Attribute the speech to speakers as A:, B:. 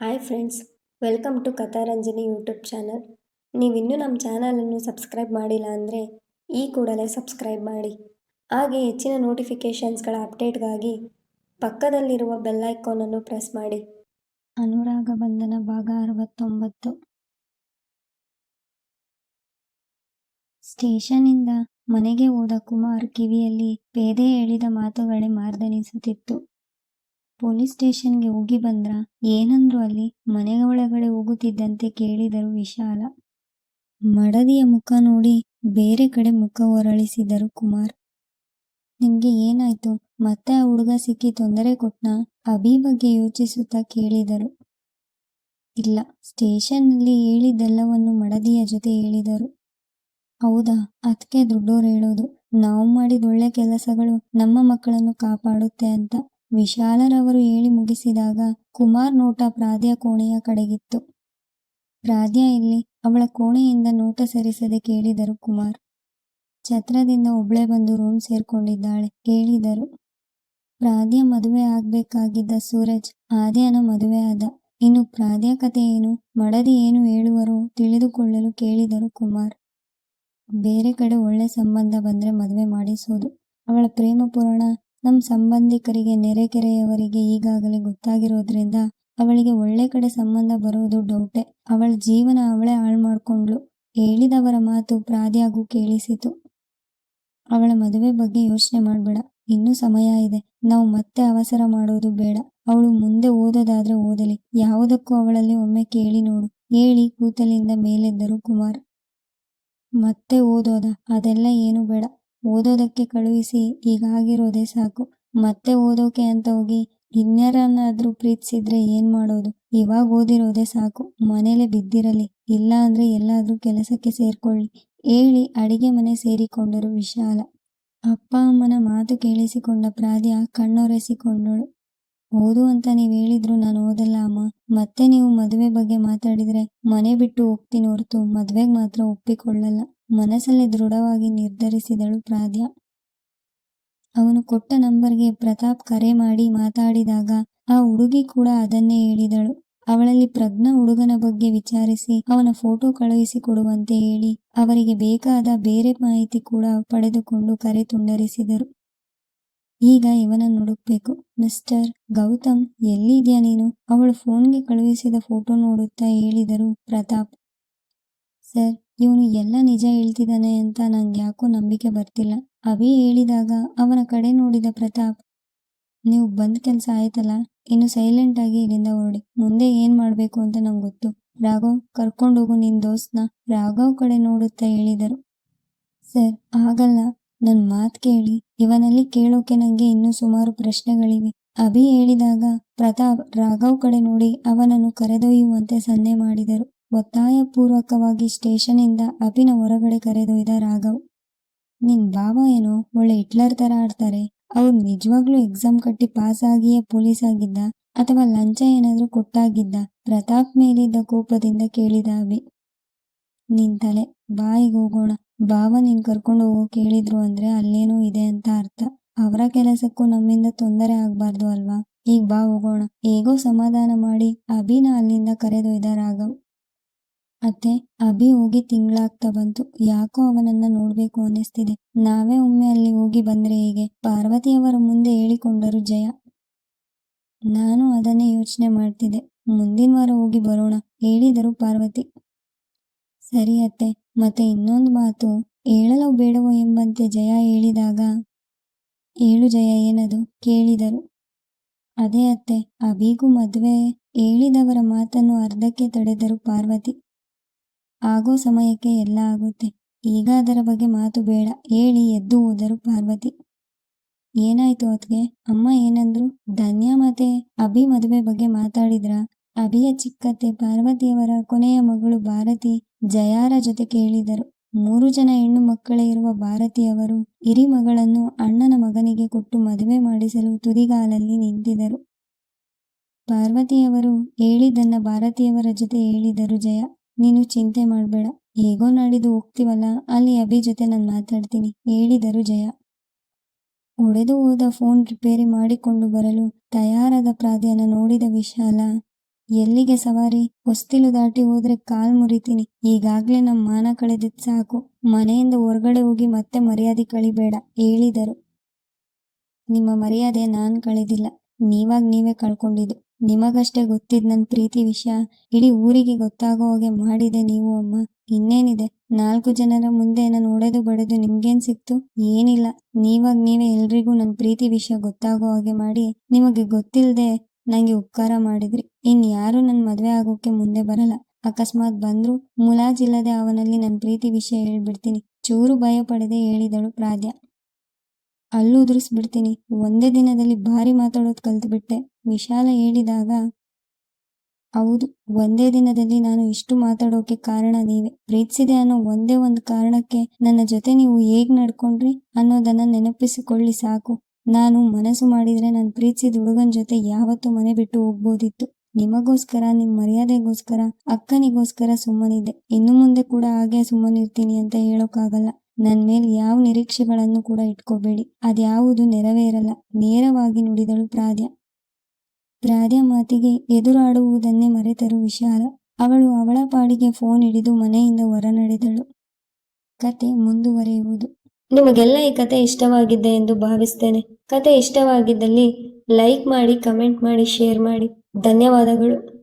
A: Hi friends, welcome to Katharanjani YouTube channel. ನೀವಿನ್ನೂ ನಮ್ಮ ಚಾನಲನ್ನು ಸಬ್ಸ್ಕ್ರೈಬ್ ಮಾಡಿಲ್ಲ ಅಂದರೆ ಈ ಕೂಡಲೇ ಸಬ್ಸ್ಕ್ರೈಬ್ ಮಾಡಿ. ಹಾಗೆ ಹೆಚ್ಚಿನ ನೋಟಿಫಿಕೇಷನ್ಸ್ಗಳ ಅಪ್ಡೇಟ್ಗಾಗಿ ಪಕ್ಕದಲ್ಲಿರುವ ಬೆಲ್ ಐಕಾನನ್ನು ಪ್ರೆಸ್ ಮಾಡಿ. ಅನುರಾಗ ಬಂಧನ ಭಾಗ ಅರವತ್ತೊಂಬತ್ತು. ಸ್ಟೇಷನ್ನಿಂದ ಮನೆಗೆ ಹೋದ ಕುಮಾರ್ ಕಿವಿಯಲ್ಲಿ ಪೇದೆ ಹೇಳಿದ ಮಾತುಗಳೇ ಮಾರ್ದನಿಸುತ್ತಿತ್ತು. ಪೊಲೀಸ್ ಸ್ಟೇಷನ್ಗೆ ಹೋಗಿ ಬಂದ್ರ? ಏನಂದ್ರು ಅಲ್ಲಿ ಮನೆ ಒಳಗಡೆ ಹೋಗುತ್ತಿದ್ದಂತೆ ಕೇಳಿದರು ವಿಶಾಲ. ಮಡದಿಯ ಮುಖ ನೋಡಿ ಬೇರೆ ಕಡೆ ಮುಖ ಹೊರಳಿಸಿದರು ಕುಮಾರ್. ನಿಮ್ಗೆ ಏನಾಯ್ತು? ಮತ್ತೆ ಆ ಹುಡುಗ ಸಿಕ್ಕಿ ತೊಂದರೆ ಕೊಟ್ನಾ? ಅಭಿ ಬಗ್ಗೆ ಯೋಚಿಸುತ್ತಾ ಕೇಳಿದರು. ಇಲ್ಲ, ಸ್ಟೇಷನ್ನಲ್ಲಿ ಹೇಳಿದ್ದೆಲ್ಲವನ್ನು ಮಡದಿಯ ಜೊತೆ ಹೇಳಿದರು. ಹೌದಾ? ಅದಕ್ಕೆ ದುಡ್ಡೋರು ಹೇಳೋದು. ನಾವು ಮಾಡಿದ ಒಳ್ಳೆ ಕೆಲಸಗಳು ನಮ್ಮ ಮಕ್ಕಳನ್ನು ಕಾಪಾಡುತ್ತೆ ಅಂತ. ವಿಶಾಲರವರು ಹೇಳಿ ಮುಗಿಸಿದಾಗ ಕುಮಾರ್ ನೋಟ ಪ್ರಾದ್ಯ ಕೋಣೆಯ ಕಡೆಗಿತ್ತು. ಪ್ರಾದ್ಯ ಇಲ್ಲಿ ಅವಳ ಕೋಣೆಯಿಂದ ನೋಟ ಸರಿಸದೆ ಕೇಳಿದರು ಕುಮಾರ್. ಛತ್ರದಿಂದ ಒಬ್ಳೆ ಬಂದು ರೂಮ್ ಸೇರ್ಕೊಂಡಿದ್ದಾಳೆ, ಕೇಳಿದರು. ಪ್ರಾದ್ಯ ಮದುವೆ ಆಗ್ಬೇಕಾಗಿದ್ದ ಸೂರಜ್, ಆದ್ಯನ ಮದುವೆ ಆದ. ಇನ್ನು ಪ್ರಾದ್ಯ ಕಥೆ ಏನು, ಮಡದಿ ಏನು ಹೇಳುವರೋ ತಿಳಿದುಕೊಳ್ಳಲು ಕೇಳಿದರು ಕುಮಾರ್. ಬೇರೆ ಕಡೆ ಒಳ್ಳೆ ಸಂಬಂಧ ಬಂದ್ರೆ ಮದುವೆ ಮಾಡಿಸೋದು. ಅವಳ ಪ್ರೇಮ ಪುರಾಣ ನಮ್ಮ ಸಂಬಂಧಿಕರಿಗೆ ನೆರೆಕೆರೆಯವರಿಗೆ ಈಗಾಗಲೇ ಗೊತ್ತಾಗಿರೋದ್ರಿಂದ ಅವಳಿಗೆ ಒಳ್ಳೆ ಕಡೆ ಸಂಬಂಧ ಬರೋದು ಡೌಟೆ. ಅವಳ ಜೀವನ ಅವಳೇ ಹಾಳು ಮಾಡ್ಕೊಂಡ್ಳು. ಹೇಳಿದವರ ಮಾತು ಪ್ರಾದಿಯಾಗೂ ಕೇಳಿಸಿತು. ಅವಳ ಮದುವೆ ಬಗ್ಗೆ ಯೋಚನೆ ಮಾಡಬೇಡ. ಇನ್ನೂ ಸಮಯ ಇದೆ. ನಾವು ಮತ್ತೆ ಅವಸರ ಮಾಡೋದು ಬೇಡ. ಅವಳು ಮುಂದೆ ಓದೋದಾದ್ರೆ ಓದಲಿ. ಯಾವುದಕ್ಕೂ ಅವಳಲ್ಲಿ ಒಮ್ಮೆ ಕೇಳಿ ನೋಡು. ಹೇಳಿ ಕೂತಲಿಂದ ಮೇಲೆದ್ದರು ಕುಮಾರ್. ಮತ್ತೆ ಓದೋದ? ಅದೆಲ್ಲ ಏನು ಬೇಡ. ಓದೋದಕ್ಕೆ ಕಳುಹಿಸಿ, ಹೀಗಾಗಿರೋದೇ ಸಾಕು. ಮತ್ತೆ ಓದೋಕೆ ಅಂತ ಹೋಗಿ ಇನ್ಯಾರನ್ನಾದ್ರೂ ಪ್ರೀತಿಸಿದ್ರೆ ಏನ್ ಮಾಡೋದು? ಇವಾಗ ಓದಿರೋದೇ ಸಾಕು. ಮನೇಲೆ ಬಿದ್ದಿರಲಿ ಇಲ್ಲ ಅಂದ್ರೆ ಎಲ್ಲಾದ್ರೂ ಕೆಲಸಕ್ಕೆ ಸೇರ್ಕೊಳ್ಳಿ. ಹೇಳಿ, ಅಡಿಗೆ ಮನೆ ಸೇರಿಕೊಂಡರು ವಿಶಾಲ. ಅಪ್ಪ ಅಮ್ಮನ ಮಾತು ಕೇಳಿಸಿಕೊಂಡ ಪ್ರಾದ್ಯ ಕಣ್ಣೊರೆಸಿಕೊಂಡಳು. ಓದು ಅಂತ ನೀವ್ ಹೇಳಿದ್ರು ನಾನು ಓದಲ್ಲ ಅಮ್ಮ. ಮತ್ತೆ ನೀವು ಮದುವೆ ಬಗ್ಗೆ ಮಾತಾಡಿದ್ರೆ ಮನೆ ಬಿಟ್ಟು ಹೋಗ್ತೀನಿ ಹೊರತು ಮದ್ವೆಗ್ ಮಾತ್ರ ಒಪ್ಪಿಕೊಳ್ಳಲ್ಲ. ಮನಸ್ಸಲ್ಲಿ ದೃಢವಾಗಿ ನಿರ್ಧರಿಸಿದಳು ಪ್ರಾದ್ಯ ಅವನು ಕೊಟ್ಟ ನಂಬರ್ಗೆ ಪ್ರತಾಪ್ ಕರೆ ಮಾಡಿ ಮಾತಾಡಿದಾಗ ಆ ಹುಡುಗಿ ಕೂಡ ಅದನ್ನೇ ಹೇಳಿದಳು. ಅವಳಲ್ಲಿ ಪ್ರಜ್ಞಾ ಹುಡುಗನ ಬಗ್ಗೆ ವಿಚಾರಿಸಿ ಅವನ ಫೋಟೋ ಕಳುಹಿಸಿ ಕೊಡುವಂತೆ ಹೇಳಿ ಅವರಿಗೆ ಬೇಕಾದ ಬೇರೆ ಮಾಹಿತಿ ಕೂಡ ಪಡೆದುಕೊಂಡು ಕರೆ ತುಂಡರಿಸಿದರು. ಈಗ ಇವನ ಹುಡುಕ್ಬೇಕು. ಮಿಸ್ಟರ್ ಗೌತಮ್ ಎಲ್ಲಿದ್ಯಾ ನೀನು? ಅವಳು ಫೋನ್ಗೆ ಕಳುಹಿಸಿದ ಫೋಟೋ ನೋಡುತ್ತಾ ಹೇಳಿದರು ಪ್ರತಾಪ್. ಸರ್ ಇವನು ಎಲ್ಲ ನಿಜ ಹೇಳ್ತಿದ್ದಾನೆ ಅಂತ ನಂಗೆ ಯಾಕೋ ನಂಬಿಕೆ ಬರ್ತಿಲ್ಲ. ಅಭಿ ಹೇಳಿದಾಗ ಅವನ ಕಡೆ ನೋಡಿದ ಪ್ರತಾಪ್, ನೀವು ಬಂದ್ ಕೆಲಸ ಆಯ್ತಲ್ಲ? ಇನ್ನು ಸೈಲೆಂಟ್ ಆಗಿ ಇಲ್ಲಿಂದ ಹೊರಡಿ. ಮುಂದೆ ಏನ್ ಮಾಡ್ಬೇಕು ಅಂತ ನಂಗೆ ಗೊತ್ತು. ರಾಘವ್ ಕರ್ಕೊಂಡೋಗು ನಿನ್ ದೋಸ್ತ್ನ. ರಾಘವ್ ಕಡೆ ನೋಡುತ್ತಾ ಹೇಳಿದರು. ಸರ್ ಆಗಲ್ಲ ನನ್ ಮಾತ್ ಕೇಳಿ. ಇವನಲ್ಲಿ ಕೇಳೋಕೆ ನಂಗೆ ಇನ್ನೂ ಸುಮಾರು ಪ್ರಶ್ನೆಗಳಿವೆ. ಅಭಿ ಹೇಳಿದಾಗ ಪ್ರತಾಪ್ ರಾಘವ್ ಕಡೆ ನೋಡಿ ಅವನನ್ನು ಕರೆದೊಯ್ಯುವಂತೆ ಸನ್ನೆ ಮಾಡಿದರು. ಒತ್ತಾಯಪೂರ್ವಕವಾಗಿ ಸ್ಟೇಷನ್ನಿಂದ ಅಭಿನ ಹೊರಗಡೆ ಕರೆದೊಯ್ದ ರಾಘವ್. ನಿನ್ ಬಾವ ಏನೋ? ಒಳ್ಳೆ ಹಿಟ್ಲರ್ ತರ ಆಡ್ತಾರೆ. ಅವ್ರು ನಿಜವಾಗ್ಲೂ ಎಕ್ಸಾಮ್ ಕಟ್ಟಿ ಪಾಸ್ ಆಗಿಯೇ ಪೊಲೀಸ್ ಆಗಿದ್ದ ಅಥವಾ ಲಂಚ ಏನಾದ್ರೂ ಕೊಟ್ಟಾಗಿದ್ದ? ಪ್ರತಾಪ್ ಮೇಲಿದ್ದ ಕೋಪದಿಂದ ಕೇಳಿದ ಅಭಿ. ನಿನ್ ತಲೆ, ಬಾಯಿಗೆ ಹೋಗೋಣ. ಬಾವ ನೀನ್ ಕರ್ಕೊಂಡು ಹೋಗೋ ಕೇಳಿದ್ರು ಅಂದ್ರೆ ಅಲ್ಲೇನೋ ಇದೆ ಅಂತ ಅರ್ಥ. ಅವರ ಕೆಲಸಕ್ಕೂ ನಮ್ಮಿಂದ ತೊಂದರೆ ಆಗ್ಬಾರ್ದು ಅಲ್ವಾ? ಈಗ ಬಾ ಹೋಗೋಣ. ಹೇಗೋ ಸಮಾಧಾನ ಮಾಡಿ ಅಭಿನ ಅಲ್ಲಿಂದ ಕರೆದೊಯ್ದ ರಾಘವ್. ಅತ್ತೆ ಅಭಿ ಹೋಗಿ ತಿಂಗಳಾಗ್ತಾ ಬಂತು ಯಾಕೋ ಅವನನ್ನ ನೋಡ್ಬೇಕು ಅನ್ನಿಸ್ತಿದೆ. ನಾವೇ ಒಮ್ಮೆ ಅಲ್ಲಿ ಹೋಗಿ ಬಂದ್ರೆ ಹೇಗೆ? ಪಾರ್ವತಿಯವರ ಮುಂದೆ ಹೇಳಿಕೊಂಡರು ಜಯ. ನಾನು ಅದನ್ನೇ ಯೋಚನೆ ಮಾಡ್ತಿದ್ದೆ. ಮುಂದಿನ ವಾರ ಹೋಗಿ ಬರೋಣ, ಹೇಳಿದರು ಪಾರ್ವತಿ. ಸರಿ ಅತ್ತೆ, ಮತ್ತೆ ಇನ್ನೊಂದು ಮಾತು. ಹೇಳಲೋ ಬೇಡವೋ ಎಂಬಂತೆ ಜಯ ಹೇಳಿದಾಗ, ಹೇಳು ಜಯ, ಏನದು? ಕೇಳಿದರು. ಅದೇ ಅತ್ತೆ, ಅಭಿಗೂ ಮದುವೆ. ಹೇಳಿದವರ ಮಾತನ್ನು ಅರ್ಧಕ್ಕೆ ತಡೆದರು ಪಾರ್ವತಿ. ಆಗೋ ಸಮಯಕ್ಕೆ ಎಲ್ಲ ಆಗುತ್ತೆ. ಈಗ ಅದರ ಬಗ್ಗೆ ಮಾತು ಬೇಡ. ಹೇಳಿ, ಎದ್ದು ಹೋದರು ಪಾರ್ವತಿ. ಏನಾಯ್ತು ಅದಕ್ಕೆ ಅಮ್ಮ ಏನಂದ್ರು? ಧನ್ಯ ಮತ್ತೆ ಅಭಿ ಮದುವೆ ಬಗ್ಗೆ ಮಾತಾಡಿದ್ರ? ಅಭಿಯ ಚಿಕ್ಕತ್ತೆ ಪಾರ್ವತಿಯವರ ಕೊನೆಯ ಮಗಳು ಭಾರತಿ ಜಯಾರ ಜೊತೆ ಕೇಳಿದರು. ಮೂರು ಜನ ಹೆಣ್ಣು ಮಕ್ಕಳೇ ಇರುವ ಭಾರತಿಯವರು ಇರಿ ಮಗಳನ್ನು ಅಣ್ಣನ ಮಗನಿಗೆ ಕೊಟ್ಟು ಮದುವೆ ಮಾಡಿಸಲು ತುದಿಗಾಲಲ್ಲಿ ನಿಂತಿದರು ಪಾರ್ವತಿಯವರು ಹೇಳಿದ್ದನ್ನ ಭಾರತಿಯವರ ಜೊತೆ ಹೇಳಿದರು ಜಯ. ನೀನು ಚಿಂತೆ ಮಾಡಬೇಡ. ಹೇಗೋ ನಾಡಿದ್ದು ಹೋಗ್ತೀವಲ್ಲ, ಅಲ್ಲಿ ಅಭಿ ಜೊತೆ ನಾನು ಮಾತಾಡ್ತೀನಿ, ಹೇಳಿದರು ಜಯ. ಒಡೆದು ಹೋದ ಫೋನ್ ರಿಪೇರಿ ಮಾಡಿಕೊಂಡು ಬರಲು ತಯಾರಾದ ಪ್ರಾದ್ಯನ ನೋಡಿದ ವಿಶಾಲ, ಎಲ್ಲಿಗೆ ಸವಾರಿ? ಹೊಸ್ತಿಲು ದಾಟಿ ಹೋದ್ರೆ ಕಾಲ್ ಮುರಿತೀನಿ, ಈಗಾಗ್ಲೇ ನಮ್ಮ ಮಾನ ಕಳೆದಿದ್ ಸಾಕು. ಮನೆಯಿಂದ ಹೊರಗಡೆ ಹೋಗಿ ಮತ್ತೆ ಮರ್ಯಾದೆ ಕಳಿಬೇಡ, ಹೇಳಿದರು. ನಿಮ್ಮ ಮರ್ಯಾದೆ ನಾನು ಕಳೆದಿಲ್ಲ, ನೀವಾಗ ನೀವೇ ಕಳ್ಕೊಂಡಿದ್ದು. ನಿಮಗಷ್ಟೇ ಗೊತ್ತಿದ್ ನನ್ ಪ್ರೀತಿ ವಿಷಯ. ಇಡೀ ಊರಿಗೆ ಗೊತ್ತಾಗೋ ಹಾಗೆ ಮಾಡಿದೆ ನೀವು ಅಮ್ಮ. ಇನ್ನೇನಿದೆ? ನಾಲ್ಕು ಜನರ ಮುಂದೆ ನಾನು ಒಡೆದು ಬಡೆದು ನಿಮ್ಗೇನ್ ಸಿಕ್ತು? ಏನಿಲ್ಲ. ನೀವಾಗ ನೀವೇ ಎಲ್ರಿಗೂ ನನ್ ಪ್ರೀತಿ ವಿಷಯ ಗೊತ್ತಾಗೋ ಹಾಗೆ ಮಾಡಿ ನಿಮಗೆ ಗೊತ್ತಿಲ್ಲದೆ ನಂಗೆ ಉಪಕಾರ ಮಾಡಿದ್ರಿ. ಇನ್ ಯಾರು ನನ್ ಮದ್ವೆ ಆಗೋಕೆ ಮುಂದೆ ಬರಲ್ಲ. ಅಕಸ್ಮಾತ್ ಬಂದ್ರು ಮುಲಾಜಿಲ್ಲದೆ ಅವನಲ್ಲಿ ನನ್ ಪ್ರೀತಿ ವಿಷಯ ಹೇಳ್ಬಿಡ್ತೀನಿ. ಚೂರು ಭಯ ಪಡೆದೇ ಹೇಳಿದಳು ಪ್ರಾದ್ಯ ಅಲ್ಲೂ ಉದುರಿಸ್ಬಿಡ್ತೀನಿ. ಒಂದೇ ದಿನದಲ್ಲಿ ಭಾರಿ ಮಾತಾಡೋದು ಕಲ್ತ್ಬಿಟ್ಟೆ. ವಿಶಾಲ ಹೇಳಿದಾಗ, ಹೌದು, ಒಂದೇ ದಿನದಲ್ಲಿ ನಾನು ಇಷ್ಟು ಮಾತಾಡೋಕೆ ಕಾರಣ ನೀವೇ. ಪ್ರೀತಿಸಿದೆ ಅನ್ನೋ ಒಂದೇ ಒಂದು ಕಾರಣಕ್ಕೆ ನನ್ನ ಜೊತೆ ನೀವು ಹೇಗ್ ನಡ್ಕೊಂಡ್ರಿ ಅನ್ನೋದನ್ನ ನೆನಪಿಸಿಕೊಳ್ಳಿ ಸಾಕು. ನಾನು ಮನಸ್ಸು ಮಾಡಿದ್ರೆ ನಾನು ಪ್ರೀತಿಸಿದ ಹುಡುಗನ ಜೊತೆ ಯಾವತ್ತೂ ಮನೆ ಬಿಟ್ಟು ಹೋಗ್ಬೋದಿತ್ತು. ನಿಮಗೋಸ್ಕರ, ನಿಮ್ ಮರ್ಯಾದೆಗೋಸ್ಕರ, ಅಕ್ಕನಿಗೋಸ್ಕರ ಸುಮ್ಮನಿದ್ದೆ. ಇನ್ನು ಮುಂದೆ ಕೂಡ ಹಾಗೆ ಸುಮ್ಮನಿರ್ತೀನಿ ಅಂತ ಹೇಳೋಕ್ಕಾಗಲ್ಲ ನನ್ ಮೇಲೆ ಯಾವ ನಿರೀಕ್ಷೆಗಳನ್ನು ಕೂಡ ಇಟ್ಕೋಬೇಡಿ. ಅದ್ಯಾವುದು ನೆರವೇರಲ್ಲ. ನೇರವಾಗಿ ನುಡಿದಳು ಪ್ರಾಧ್ಯ ಪ್ರಾದ್ಯ ಮಾತಿಗೆ ಎದುರಾಡುವುದನ್ನೇ ಮರೆತರು ವಿಶಾಲ. ಅವಳು ಅವಳ ಪಾಡಿಗೆ ಫೋನ್ ಹಿಡಿದು ಮನೆಯಿಂದ ಹೊರ ನಡೆದಳು ಕತೆ ಮುಂದುವರೆಯುವುದು. ನಿಮಗೆಲ್ಲ ಈ ಕತೆ ಇಷ್ಟವಾಗಿದೆ ಎಂದು ಭಾವಿಸ್ತೇನೆ. ಕತೆ ಇಷ್ಟವಾಗಿದ್ದಲ್ಲಿ ಲೈಕ್ ಮಾಡಿ, ಕಮೆಂಟ್ ಮಾಡಿ, ಶೇರ್ ಮಾಡಿ. ಧನ್ಯವಾದಗಳು.